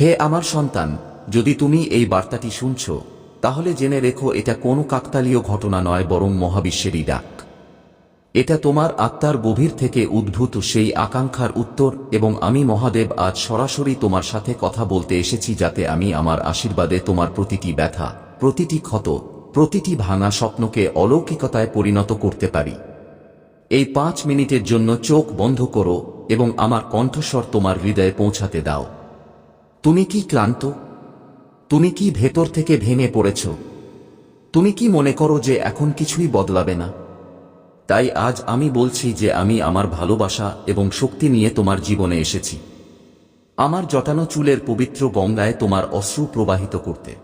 হে আমার সন্তান, যদি তুমি এই বার্তাটি শুনছ, তাহলে জেনে রেখো এটা কোনো কাকতালীয় ঘটনা নয়, বরং মহাবিশ্বেরই ডাক। এটা তোমার আত্মার গভীর থেকে উদ্ভূত সেই আকাঙ্ক্ষার উত্তর, এবং আমি মহাদেব আজ সরাসরি তোমার সাথে কথা বলতে এসেছি যাতে আমি আমার আশীর্বাদে তোমার প্রতিটি ব্যথা, প্রতিটি ক্ষত, প্রতিটি ভাঙা স্বপ্নকে অলৌকিকতায় পরিণত করতে পারি। এই পাঁচ মিনিটের জন্য চোখ বন্ধ করো, এবং আমার কণ্ঠস্বর তোমার হৃদয়ে পৌঁছাতে দাও। তুমি কি ক্লান্ত? তুমি কি ভেতর থেকে ভেঙে পড়েছ? তুমি কি মনে করো যে এখন কিছুই বদলাবে না? তাই আজ আমি বলছি যে আমি আমার ভালোবাসা এবং শক্তি নিয়ে তোমার জীবনে এসেছি। আমার জটানো চুলের পবিত্র গঙ্গায় তোমার অশ্রু প্রবাহিত করতে।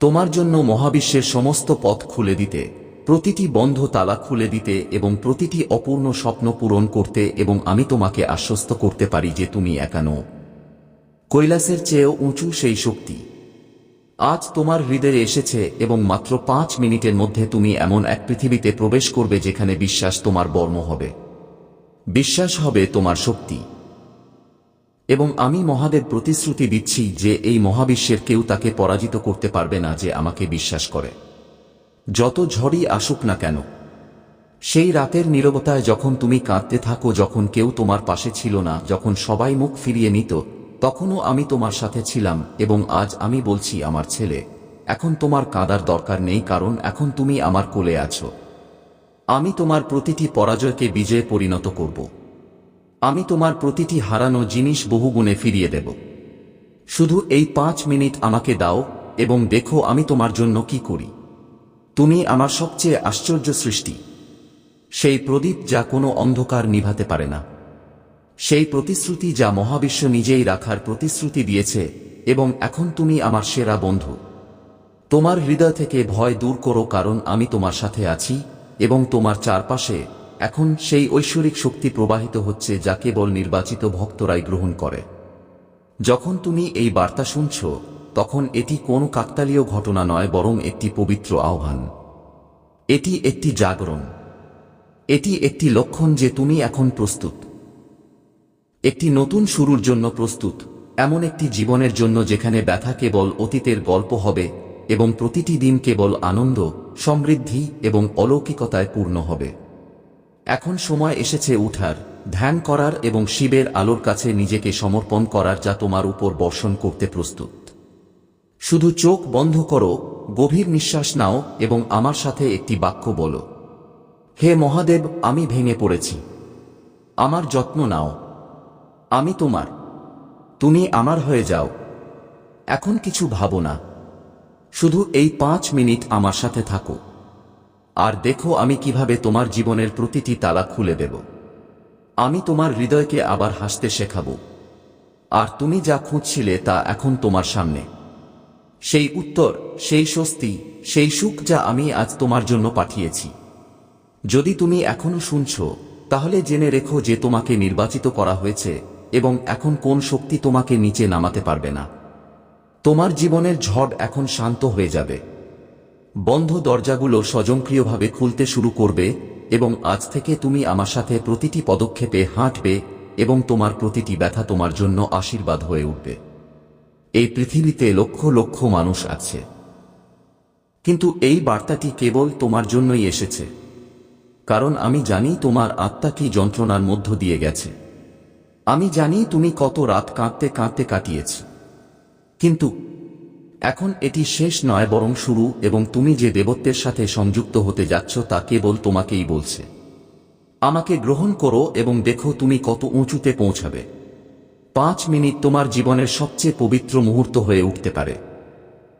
তোমার জন্য মহাবিশ্বের সমস্ত পথ খুলে দিতে, প্রতিটি বন্ধ তালা খুলে দিতে এবং প্রতিটি অপূর্ণ স্বপ্ন পূরণ করতে এবং আমি তোমাকে আশ্বস্ত করতে পারি যে তুমি একা নও। কৈলাসের চেয়েও উঁচু সেই শক্তি। আজ তোমার হৃদয়ে এসেছে এবং মাত্র পাঁচ মিনিটের মধ্যে তুমি এমন এক পৃথিবীতে প্রবেশ করবে যেখানে বিশ্বাস তোমার বর্ম হবে। বিশ্বাস হবে তোমার শক্তি। এবং আমি মহাদেব প্রতিশ্রুতি দিচ্ছি যে এই মহাবিশ্বের কেউ তাকে পরাজিত করতে পারবে না যে আমাকে বিশ্বাস করে। যত ঝড়ই আসুক না কেন, সেই রাতের নীরবতায় যখন তুমি কাঁদতে থাকো, যখন কেউ তোমার পাশে ছিল না, যখন সবাই মুখ ফিরিয়ে নিত তখনও আমি তোমার সাথে ছিলাম এবং আজ আমি বলছি আমার ছেলে, এখন তোমার কাঁদার দরকার নেই কারণ এখন তুমি আমার কোলে আছো। আমি তোমার প্রতিটি পরাজয়কে বিজয়ে পরিণত করব। আমি তোমার প্রতিটি হারানো জিনিস বহুগুণে ফিরিয়ে দেব। শুধু এই পাঁচ মিনিট আমাকে দাও এবং দেখো আমি তোমার জন্য কি করি। তুমি আমার সবচেয়ে আশ্চর্য সৃষ্টি। সেই প্রদীপ যা কোনো অন্ধকার নিভাতে পারে না। সেই প্রতিশ্রুতি যা মহাবিশ্ব নিজেই রাখার প্রতিশ্রুতি দিয়েছে, এবং এখন তুমি আমার সেরা বন্ধু। তোমার হৃদয় থেকে ভয় দূর করো কারণ আমি তোমার সাথে আছি, এবং তোমার চারপাশে এখন সেই ঐশ্বরিক শক্তি প্রবাহিত হচ্ছে যা কেবল নির্বাচিত ভক্তরাই গ্রহণ করে। যখন তুমি এই বার্তা শুনছ, তখন এটি কোনো কাকতালীয় ঘটনা নয়, বরং একটি পবিত্র আহ্বান। এটি একটি জাগরণ। এটি একটি লক্ষণ যে তুমি এখন প্রস্তুত। একটি নতুন শুরুর জন্য প্রস্তুত, এমন একটি জীবনের জন্য যেখানে ব্যথা কেবল অতীতের গল্প হবে এবং প্রতিটি দিন কেবল আনন্দ, সমৃদ্ধি এবং অলৌকিকতায় পূর্ণ হবে। এখন সময় এসেছে উঠার, ধ্যান করার এবং শিবের আলোর কাছে নিজেকে সমর্পণ করার যা তোমার উপর বর্ষণ করতে প্রস্তুত। শুধু চোখ বন্ধ করো, গভীর নিঃশ্বাস নাও এবং আমার সাথে একটি বাক্য বলো। হে মহাদেব, আমি ভেঙে পড়েছি। আমার যত্ন নাও। আমি তোমার। তুমি আমার হয়ে যাও। এখন কিছু ভাবো না। শুধু এই পাঁচ মিনিট আমার সাথে থাকো। আর দেখো আমি কীভাবে তোমার জীবনের প্রতিটি তালা খুলে দেব। আমি তোমার হৃদয়কে আবার হাসতে শেখাবো। আর তুমি যা খুঁজছিলে তা এখন তোমার সামনে। সেই উত্তর, সেই স্বস্তি, সেই সুখ যা আমি আজ তোমার জন্য পাঠিয়েছি। যদি তুমি এখনও শুনছ, তাহলে জেনে রেখো যে তোমাকে নির্বাচিত করা হয়েছে এবং এখন কোন শক্তি তোমাকে নিচে নামাতে পারবে না। তোমার জীবনের ঝড় এখন শান্ত হয়ে যাবে। বন্ধ দরজাগুলো স্বজনক্রিয়ভাবে খুলতে শুরু করবে এবং আজ থেকে তুমি আমার সাথে প্রতিটি পদক্ষেপে হাঁটবে এবং তোমার প্রতিটি ব্যথা তোমার জন্য আশীর্বাদ হয়ে উঠবে। এই পৃথিবীতে লক্ষ লক্ষ মানুষ আছে। কিন্তু এই বার্তাটি কেবল তোমার জন্যই এসেছে। কারণ আমি জানি তোমার আত্মা কি যন্ত্রণার মধ্য দিয়ে গেছে। আমি জানি তুমি কত রাত কাঁদতে কাঁদতে কাটিয়েছ। কিন্তু এখন এটি শেষ নয়, বরং শুরু, এবং তুমি যে দেবত্বের সাথে সংযুক্ত হতে যাচ্ছ তা কেবল তোমাকেই বলছে। আমাকে গ্রহণ করো এবং দেখো তুমি কত উঁচুতে পৌঁছাবে। পাঁচ মিনিট তোমার জীবনের সবচেয়ে পবিত্র মুহূর্ত হয়ে উঠতে পারে।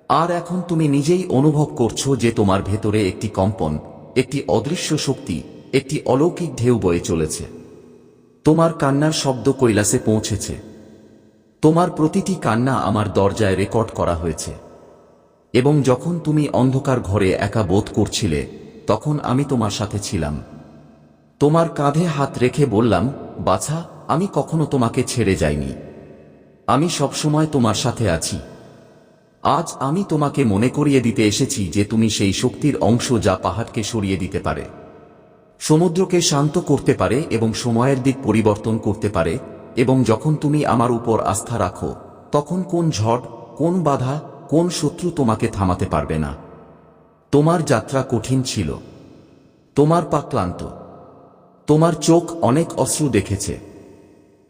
আর এখন তুমি নিজেই অনুভব করছ যে তোমার ভেতরে একটি কম্পন, একটি অদৃশ্য শক্তি, একটি অলৌকিক ঢেউ বয়ে চলেছে। তোমার কান্নার শব্দ কৈলাসে পৌঁছেছে। তোমার প্রতিটি কান্না আমার দরজায় রেকর্ড করা হয়েছে। এবং যখন তুমি অন্ধকার ঘরে একা বোধ করছিলে, তখন আমি তোমার সাথে ছিলাম। তোমার কাঁধে হাত রেখে বললাম, বাছা, আমি কখনো তোমাকে ছেড়ে যাইনি। আমি সবসময় তোমার সাথে আছি। আজ আমি তোমাকে মনে করিয়ে দিতে এসেছি যে তুমি সেই শক্তির অংশ যা পাহাড়কে সরিয়ে দিতে পারে। সমুদ্রকে শান্ত করতে পারে এবং সময়ের দিক পরিবর্তন করতে পারে, এবং যখন তুমি আমার উপর আস্থা রাখো, তখন কোন ঝড়, কোন বাধা, কোন শত্রু তোমাকে থামাতে পারবে না। তোমার যাত্রা কঠিন ছিল। তোমার পা ক্লান্ত। তোমার চোখ অনেক অশ্রু দেখেছে।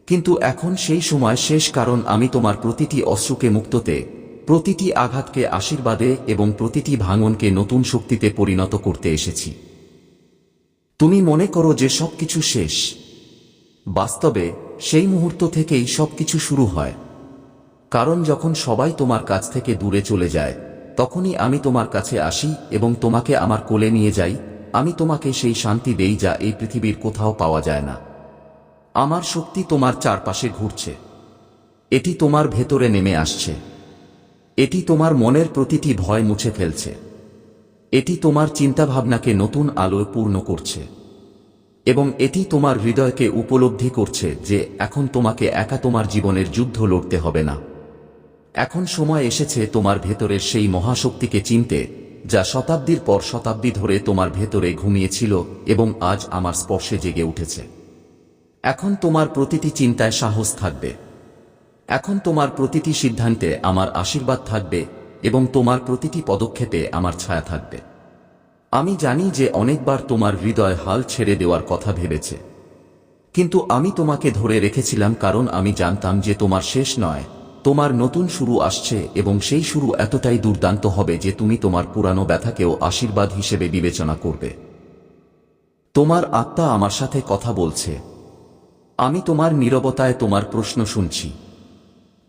কিন্তু এখন সেই সময় শেষ কারণ আমি তোমার প্রতিটি অশ্রুকে মুক্ততে প্রতিটি আঘাতকে আশীর্বাদে এবং প্রতিটি ভাঙনকে নতুন শক্তিতে পরিণত করতে এসেছি। তুমি মনে করো যে সবকিছু শেষ। বাস্তবে, সেই মুহূর্ত থেকেই সবকিছু শুরু হয়। কারণ যখন সবাই তোমার কাছ থেকে দূরে চলে যায়, তখনই আমি তোমার কাছে আসি এবং তোমাকে আমার কোলে নিয়ে যাই, আমি তোমাকে সেই শান্তি দেই যা এই পৃথিবীর কোথাও পাওয়া যায় না। আমার শক্তি তোমার চারপাশে ঘুরছে। এটি তোমার ভেতরে নেমে আসছে। এটি তোমার মনের প্রতিটি ভয় মুছে ফেলছে। এটি তোমার চিন্তাভাবনাকে নতুন আলোয় পূর্ণ করছে। এবং এটি তোমার হৃদয়কে উপলব্ধি করছে যে এখন তোমাকে একা তোমার জীবনের যুদ্ধ লড়তে হবে না। এখন সময় এসেছে তোমার ভেতরের সেই মহাশক্তিকে চিনতে, যা শতাব্দীর পর শতাব্দী ধরে তোমার ভেতরে ঘুমিয়েছিল এবং আজ আমার স্পর্শে জেগে উঠেছে। এখন তোমার প্রতিটি চিন্তায় সাহস থাকবে। এখন তোমার প্রতিটি সিদ্ধান্তে আমার আশীর্বাদ থাকবে এবং তোমার প্রতিটি পদক্ষেপে আমার ছায়া থাকবে। আমি জানি যে অনেকবার তোমার হৃদয় হাল ছেড়ে দেওয়ার কথা ভেবেছে। কিন্তু আমি তোমাকে ধরে রেখেছিলাম কারণ আমি জানতাম যে তোমার শেষ নয়, তোমার নতুন শুরু আসছে এবং সেই শুরু এতটাই দুর্দান্ত হবে যে তুমি তোমার পুরানো ব্যথাকেও আশীর্বাদ হিসেবে বিবেচনা করবে। তোমার আত্মা আমার সাথে কথা বলছে। আমি তোমার নীরবতায় তোমার প্রশ্ন শুনছি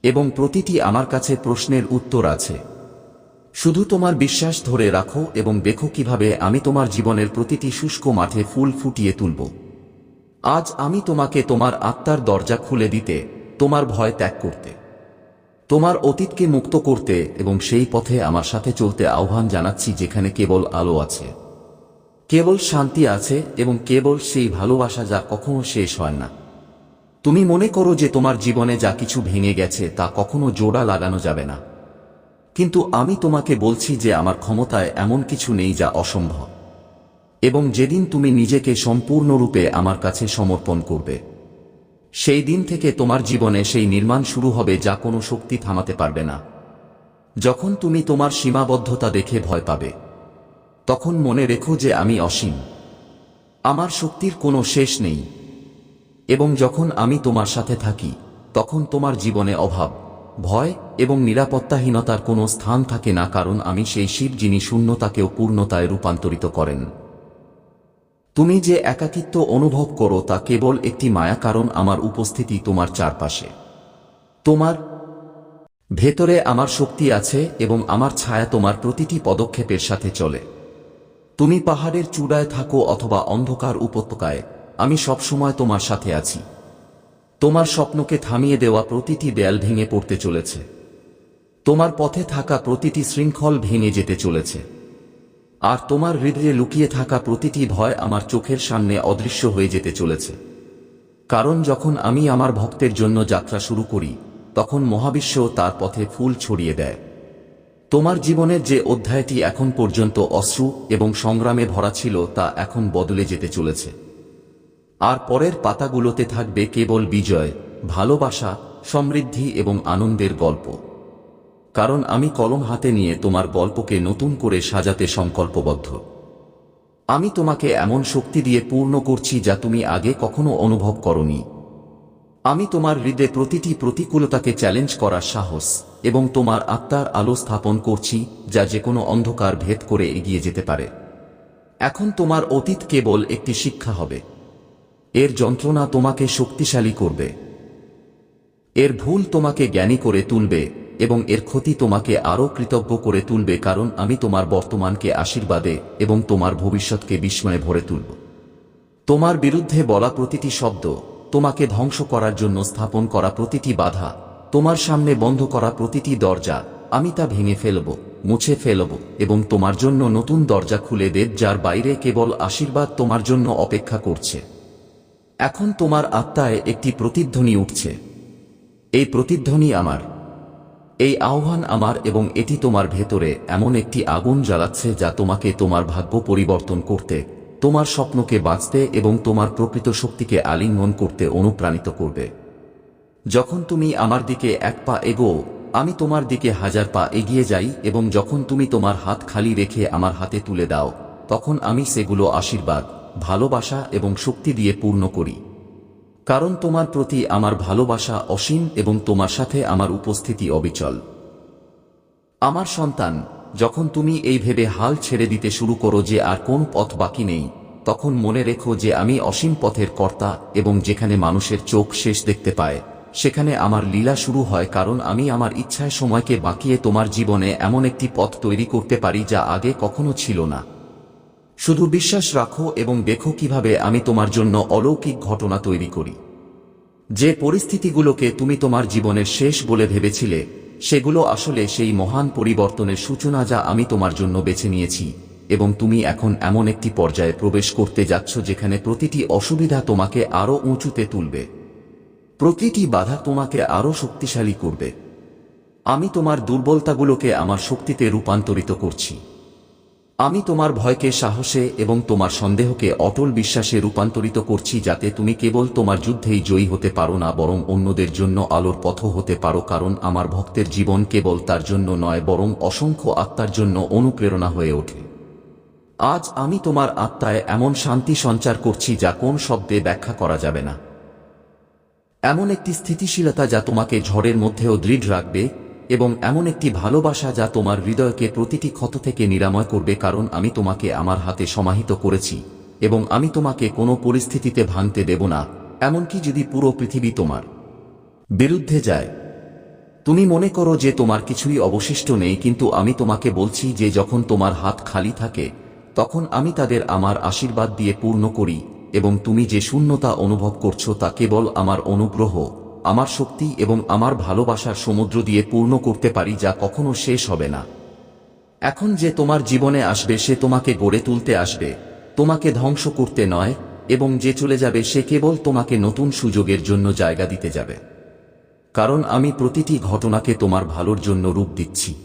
এবং প্রতিটি আমার কাছে প্রশ্নের উত্তর আছে। শুধু তোমার বিশ্বাস ধরে রাখো এবং দেখো কীভাবে আমি তোমার জীবনের প্রতিটি শুষ্ক মাঠে ফুল ফুটিয়ে তুলব। আজ আমি তোমাকে তোমার আত্মার দরজা খুলে দিতে, তোমার ভয় ত্যাগ করতে, তোমার অতীতকে মুক্ত করতে এবং সেই পথে আমার সাথে চলতে আহ্বান জানাচ্ছি যেখানে কেবল আলো আছে। কেবল শান্তি আছে এবং কেবল সেই ভালোবাসা যা কখনো শেষ হয় না। তুমি মনে করো যে তোমার জীবনে যা কিছু ভেঙে গেছে তা কখনো জোড়া লাগানো যাবে না। কিন্তু আমি তোমাকে বলছি যে আমার ক্ষমতায় এমন কিছু নেই যা অসম্ভব। এবং যেদিন তুমি নিজেকে সম্পূর্ণরূপে আমার কাছে সমর্পণ করবে, সেই দিন থেকে তোমার জীবনে সেই নির্মাণ শুরু হবে যা কোনো শক্তি থামাতে পারবে না। যখন তুমি তোমার সীমাবদ্ধতা দেখে ভয় পাবে, তখন মনে রেখো যে আমি অসীম। আমার শক্তির কোনো শেষ নেই। এবং যখন আমি তোমার সাথে থাকি, তখন তোমার জীবনে অভাব ভয় এবং নিরাপত্তাহীনতার কোনো স্থান থাকে না কারণ আমি সেই শিব যিনি শূন্যতাকেও পূর্ণতায় রূপান্তরিত করেন। তুমি যে একাকিত্ব অনুভব করো তা কেবল একটি মায়া কারণ আমার উপস্থিতি তোমার চারপাশে। তোমার ভেতরে আমার শক্তি আছে এবং আমার ছায়া তোমার প্রতিটি পদক্ষেপের সাথে চলে। তুমি পাহাড়ের চূড়ায় থাকো অথবা অন্ধকার উপত্যকায়, আমি সবসময় তোমার সাথে আছি। তোমার স্বপ্নকে থামিয়ে দেওয়া প্রতিটি দেয়াল ভেঙে পড়তে চলেছে। তোমার পথে থাকা প্রতিটি শৃঙ্খল ভেঙে যেতে চলেছে। আর তোমার হৃদয়ে লুকিয়ে থাকা প্রতিটি ভয় আমার চোখের সামনে অদৃশ্য হয়ে যেতে চলেছে। কারণ যখন আমি আমার ভক্তের জন্য যাত্রা শুরু করি, তখন মহাবিশ্ব তার পথে ফুল ছড়িয়ে দেয়। তোমার জীবনের যে অধ্যায়টি এখন পর্যন্ত অশ্রু এবং সংগ্রামে ভরা ছিল, তা এখন বদলে যেতে চলেছে। আর পরের পাতাগুলোতে থাকবে কেবল বিজয়, ভালোবাসা, সমৃদ্ধি এবং আনন্দের গল্প। কারণ আমি কলম হাতে নিয়ে তোমার গল্পকে নতুন করে সাজাতে সংকল্পবদ্ধ। আমি তোমাকে এমন শক্তি দিয়ে পূর্ণ করছি যা তুমি আগে কখনো অনুভব করনি। আমি তোমার হৃদয়ে প্রতিটি প্রতিকূলতাকে চ্যালেঞ্জ করার সাহস এবং তোমার আত্মার আলো স্থাপন করছি যা যে কোনো অন্ধকার ভেদ করে এগিয়ে যেতে পারে। এখন তোমার অতীত কেবল একটি শিক্ষা হবে। এর যন্ত্রণা তোমাকে শক্তিশালী করবে। এর ভুল তোমাকে জ্ঞানী করে তুলবে এবং এর ক্ষতি তোমাকে আরও কৃতজ্ঞ করে তুলবে কারণ আমি তোমার বর্তমানকে আশীর্বাদে এবং তোমার ভবিষ্যৎকে বিস্ময়ে ভরে তুলব। তোমার বিরুদ্ধে বলা প্রতিটি শব্দ, তোমাকে ধ্বংস করার জন্য স্থাপন করা প্রতিটি বাধা, তোমার সামনে বন্ধ করা প্রতিটি দরজা, আমি তা ভেঙে ফেলব, মুছে ফেলব এবং তোমার জন্য নতুন দরজা খুলে দেব যার বাইরে কেবল আশীর্বাদ তোমার জন্য অপেক্ষা করছে। এখন তোমার আত্মায় একটি প্রতিধ্বনি উঠছে। এই প্রতিধ্বনি আমার। এই আহ্বান আমার এবং এটি তোমার ভেতরে এমন একটি আগুন জ্বালাচ্ছে যা তোমাকে তোমার ভাগ্য পরিবর্তন করতে, তোমার স্বপ্নকে বাঁচতে এবং তোমার প্রকৃত শক্তিকে আলিঙ্গন করতে অনুপ্রাণিত করবে। যখন তুমি আমার দিকে এক পা এগো আমি তোমার দিকে হাজার পা এগিয়ে যাই এবং যখন তুমি তোমার হাত খালি রেখে আমার হাতে তুলে দাও, তখন আমি সেগুলো আশীর্বাদ ভালোবাসা এবং শক্তি দিয়ে পূর্ণ করি। কারণ তোমার প্রতি আমার ভালোবাসা অসীম এবং তোমার সাথে আমার উপস্থিতি অবিচল। আমার সন্তান, যখন তুমি এই ভেবে হাল ছেড়ে দিতে শুরু করো যে আর কোন পথ বাকি নেই, তখন মনে রেখো যে আমি অসীম পথের কর্তা এবং যেখানে মানুষের চোখ শেষ দেখতে পায়, সেখানে আমার লীলা শুরু হয় কারণ আমি আমার ইচ্ছায় সময়কে বাঁকিয়ে তোমার জীবনে এমন একটি পথ তৈরি করতে পারি যা আগে কখনো ছিল না। শুধু বিশ্বাস রাখো এবং দেখো কীভাবে আমি তোমার জন্য অলৌকিক ঘটনা তৈরি করি। যে পরিস্থিতিগুলোকে তুমি তোমার জীবনের শেষ বলে ভেবেছিলে, সেগুলো আসলে সেই মহান পরিবর্তনের সূচনা যা আমি তোমার জন্য বেছে নিয়েছি এবং তুমি এখন এমন একটি পর্যায়ে প্রবেশ করতে যাচ্ছ যেখানে প্রতিটি অসুবিধা তোমাকে আরও উঁচুতে তুলবে। প্রতিটি বাধা তোমাকে আরও শক্তিশালী করবে। আমি তোমার দুর্বলতাগুলোকে আমার শক্তিতে রূপান্তরিত করছি। আমি তোমার ভয়কে, সাহসে এবং তোমার সন্দেহকে অটল বিশ্বাসে রূপান্তরিত করছি যাতে তুমি কেবল তোমার যুদ্ধেই জয়ী হতে পারো না, বরং অন্যদের জন্য আলোর পথ হতে পারো, কারণ আমার ভক্তের জীবন কেবল তার জন্য নয়, বরং অসংখ্য আত্মার জন্য অনুপ্রেরণা হয়ে ওঠে। আজ আমি তোমার আত্মায় এমন শান্তি সঞ্চার করছি যা কোন শব্দে ব্যাখ্যা করা যাবে না। এমন একটি স্থিতিশীলতা যা তোমাকে ঝড়ের মধ্যেও দৃঢ় রাখবে এবং এমন একটি ভালোবাসা যা তোমার হৃদয়কে প্রতিটি ক্ষত থেকে নিরাময় করবে কারণ আমি তোমাকে আমার হাতে সমাহিত করেছি এবং আমি তোমাকে কোনো পরিস্থিতিতে ভাঙতে দেব না, এমনকি যদি পুরো পৃথিবী তোমার বিরুদ্ধে যায়। তুমি মনে করো যে তোমার কিছুই অবশিষ্ট নেই, কিন্তু আমি তোমাকে বলছি যে যখন তোমার হাত খালি থাকে, তখন আমি তাদের আমার আশীর্বাদ দিয়ে পূর্ণ করি এবং তুমি যে শূন্যতা অনুভব করছ তা কেবল আমার অনুগ্রহ। আমার শক্তি এবং আমার ভালোবাসার সমুদ্র দিয়ে পূর্ণ করতে পারি যা কখনো শেষ হবে না। এখন যে তোমার জীবনে আসবে সে তোমাকে গড়ে তুলতে আসবে। তোমাকে ধ্বংস করতে নয়, এবং যে চলে যাবে সে কেবল তোমাকে নতুন সুযোগের জন্য জায়গা দিতে যাবে। কারণ আমি প্রতিটি ঘটনাকে তোমার ভালোর জন্য রূপ দিচ্ছি।